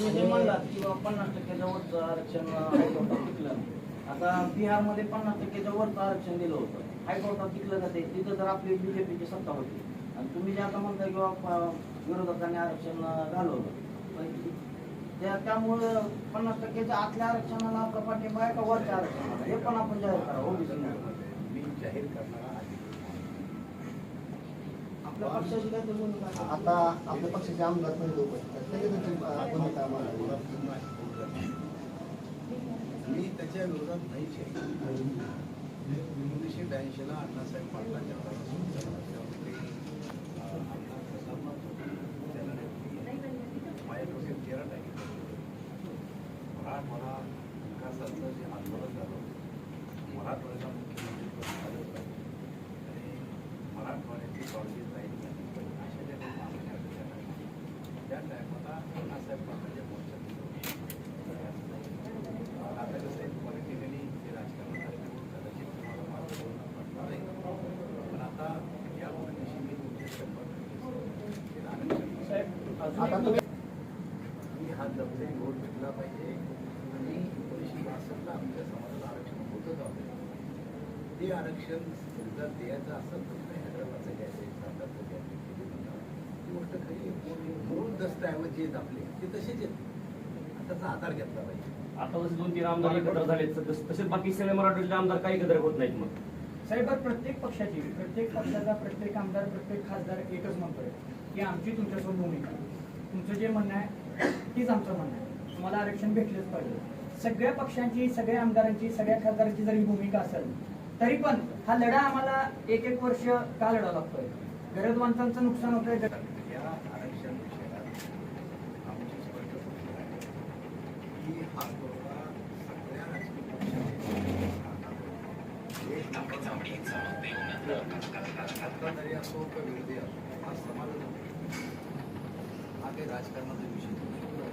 तुम्ही जे म्हणलात की बाबा पन्नास टक्क्याच्या वरचं आरक्षण हायकोर्टात टिकलं. आता बिहारमध्ये पन्नास टक्क्याच्या वरचं आरक्षण दिलं होतं. हायकोर्टात टिकलं जाते तिथं जर आपली बीजेपीची सत्ता होती. आणि तुम्ही जे आता म्हणता की बाबा विरोधकांनी आरक्षण घालवलं. पण त्या त्यामुळं पन्नास टक्क्याच्या आतल्या आरक्षणाला आपला पाठिंबा आहे का वरच्या आरक्षणाला? हे पण आपण जाहीर करा ओबीसी मी जाहीर करणारा आपल्या पक्षाची काय? आता आपल्या पक्षाचे आमदार पण लोक आहेत. मी विरोधात नाहीच आहे. एकोणीसशे ब्याऐंशीला अण्णासाहेब पाटलांच्या काळापासून त्याला मराठवाडा विकासाचं जे आंदोलन झालं मराठवाड्याला मुख्यमंत्री झालं पाहिजे आणि मराठवाड्याची कॉलेज जाईल अशा ज्या मागण्या त्या टायमाला अण्णासाहेब पाटलांच्या मोर्चात आता कसं आहे पॉलिटिकली ते राजकारण झाल्यामुळे कदाचित तुम्हाला मार्ग पडणार नाही पण आता या गोष्टीशी मी तुमचे शंभर टक्के ते आरक्षण आता तुम्ही मी हा दबले वोट घेतला पाहिजे. आणि एकोणीसशे बासष्टला आमच्या समाजाला आरक्षण होतच ते आरक्षण जर द्यायचं असेल तर तुम्ही हैदराबादचं घ्यायचं आहे सातारचं घ्यायचं आहे, किती म्हणा ती गोष्ट खरी आहे. मूळ- मूळ दस्तऐवज जे आहेत आपले? ते तसेच आहेत. आणि त्याचा आधार घेतला पाहिजे. आता जसे दोन तीन आमदार एकत्र झाले तसेच बाकी सगळे मराठवाड्यातले आमदार काही एकत्र होत नाहीत मग. साहेब प्रत्येक पक्षाची प्रत्येक पक्षाचा प्रत्येक आमदार प्रत्येक खासदार एकच म्हणतोय की आमची तुमच्यासोबत भूमिका तुमचं जे म्हणणं आहे तीच आमचं म्हणणं आहे. तुम्हाला आरक्षण भेटलंच पाहिजे. सगळ्या पक्षांची सगळ्या आमदारांची सगळ्या खासदारांची जरी भूमिका असेल तरी पण हा लढा आम्हाला एक एक वर्ष का लढा लागतोय? गरजवंतांचं नुकसान होतंय या आरक्षण विषयात आमची स्पष्ट आहे की हा तोडगा सगळ्या राजकीय पक्षांनी एक आता जरी असो का विरोधी असो हा समाजाचा विषय. काही राजकारणाचा विषय नाही.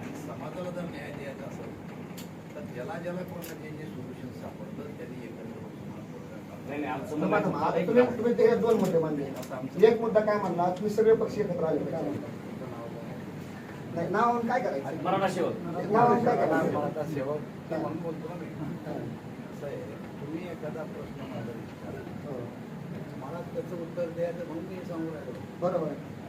आणि समाजाला जर न्याय द्यायचा असेल तर ज्याला कोणाला जे जे सोल्युशन त्यांनी एकत्र हा तुम्ही ते दोन मुद्दे मांडले एक मुद्दा काय म्हणला तुम्ही सगळे पक्ष एकत्र आले काय म्हणता? तुमचं नाव काय? नाही नाव काय करायचं नाव काय करायचं सेवक म्हणून बोलतो ना मी असं आहे तुम्ही एखादा प्रश्न मला विचारा हो. मला त्याचं उत्तर द्यायचं म्हणून मी सांगू राहिलो बरोबर आहे.